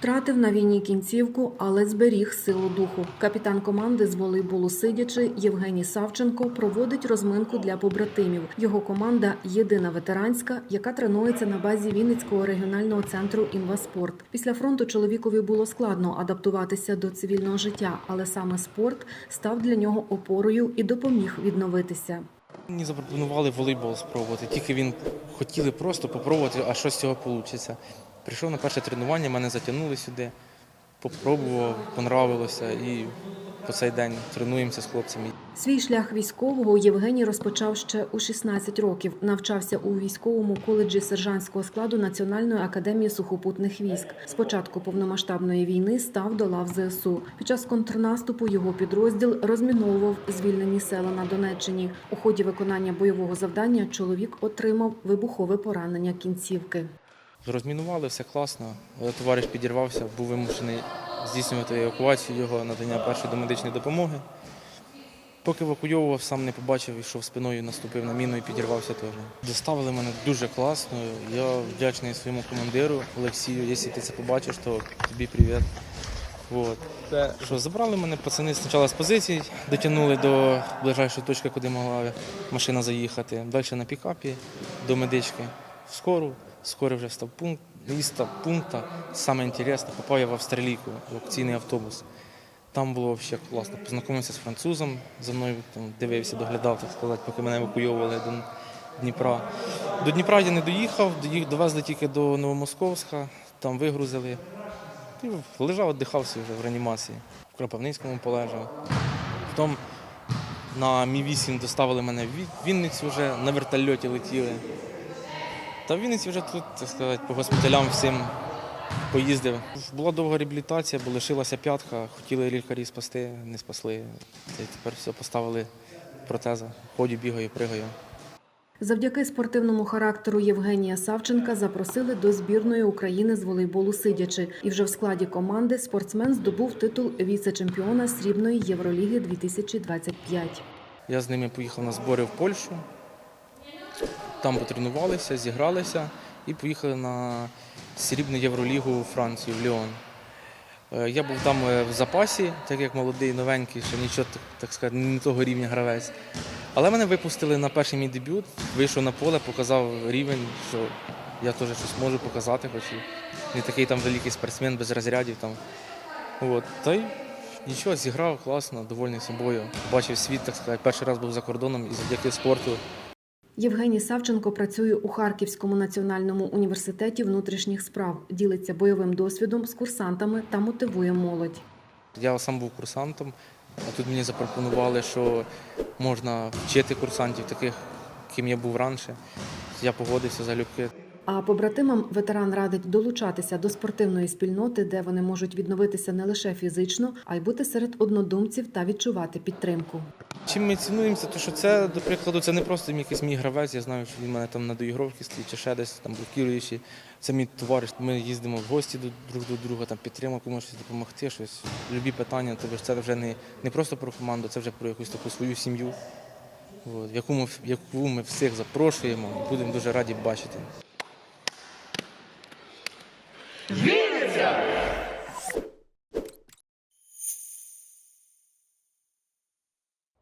Втратив на війні кінцівку, але зберіг силу духу. Капітан команди з волейболу сидячи Євгеній Савченко проводить розминку для побратимів. Його команда єдина ветеранська, яка тренується на базі Вінницького регіонального центру інваспорт. Після фронту чоловікові було складно адаптуватися до цивільного життя, але саме спорт став для нього опорою і допоміг відновитися. Мені запропонували волейбол спробувати. Тільки він хотіли просто попробувати, а що з цього вийде. Прийшов на перше тренування, мене затягнули сюди, попробував, понравилося і по цей день тренуємося з хлопцями. Свій шлях військового Євгеній розпочав ще у 16 років. Навчався у військовому коледжі сержантського складу Національної академії сухопутних військ. З початку повномасштабної війни став до лав ЗСУ. Під час контрнаступу його підрозділ розміновував звільнені села на Донеччині. У ході виконання бойового завдання чоловік отримав вибухове поранення кінцівки. Розмінували, все класно. Товариш підірвався, був вимушений здійснювати евакуацію його, надання першої домедичної допомоги. Поки евакуйовував, сам не побачив, йшов спиною, наступив на міну і підірвався теж. Доставили мене дуже класно. Я вдячний своєму командиру Олексію. Якщо ти це побачиш, то тобі привіт. Вот. Що забрали мене, пацани спочатку з позицій, дотягнули до ближайшої точки, куди могла машина заїхати. Далі на пікапі до медички скору. Скоро вже став пункт, міста пункта. Саме інтересне, попав я в Австралійку, в аукційний автобус. Там було взагалі класно. Познайомився з французом, за мною там, дивився, доглядав, так сказати, поки мене евакуйовували до Дніпра. До Дніпра я не доїхав, доїх- довезли тільки до Новомосковська, там вигрузили. І лежав, віддихався вже в реанімації. В Кропивницькому полежав. Потім на Мі-8 доставили мене в Вінницю вже, на вертольоті летіли. Та в Вінниці вже тут, так сказати, по госпіталям всім поїздив. Була довга реабілітація, бо лишилася п'ятка, хотіли лікарі спасти, не спасли. Та й тепер все поставили протеза. Ходю, бігаю, пригаю. Завдяки спортивному характеру Євгенія Савченка запросили до збірної України з волейболу сидячи. І вже в складі команди спортсмен здобув титул віце-чемпіона срібної Євроліги 2025. Я з ними поїхав на збори в Польщу. Там потренувалися, зігралися і поїхали на срібну Євролігу у Францію, в Ліон. Е, Я був там е, в запасі, так як молодий, новенький, ще нічого, так сказати, не того рівня гравець. Але мене випустили на перший мій дебют, вийшов на поле, показав рівень, що я теж щось можу показати, хоч і не такий там великий спортсмен без розрядів. Там. От. Та й нічого, зіграв класно, довольний собою. Бачив світ, так сказати, перший раз був за кордоном і завдяки спорту Євгеній Савченко працює у Харківському національному університеті внутрішніх справ, ділиться бойовим досвідом з курсантами та мотивує молодь. Я сам був курсантом, а тут мені запропонували, що можна вчити курсантів, таких, ким я був раніше. Я погодився залюбки. А побратимам ветеран радить долучатися до спортивної спільноти, де вони можуть відновитися не лише фізично, а й бути серед однодумців та відчувати підтримку. Чим ми цінуємося, то що це, до прикладу, це не просто якийсь мій гравець, я знаю, що він мене там на доігровці стоїть чи ще десь там блокіруючи. Це мій товариш. Ми їздимо в гості до друг до друга, там підтримав комусь щось допомогти, щось. Любі питання, тобто це вже не, не просто про команду, це вже про якусь таку свою сім'ю, от, яку ми, яку ми всіх запрошуємо будемо дуже раді бачити. Wielce!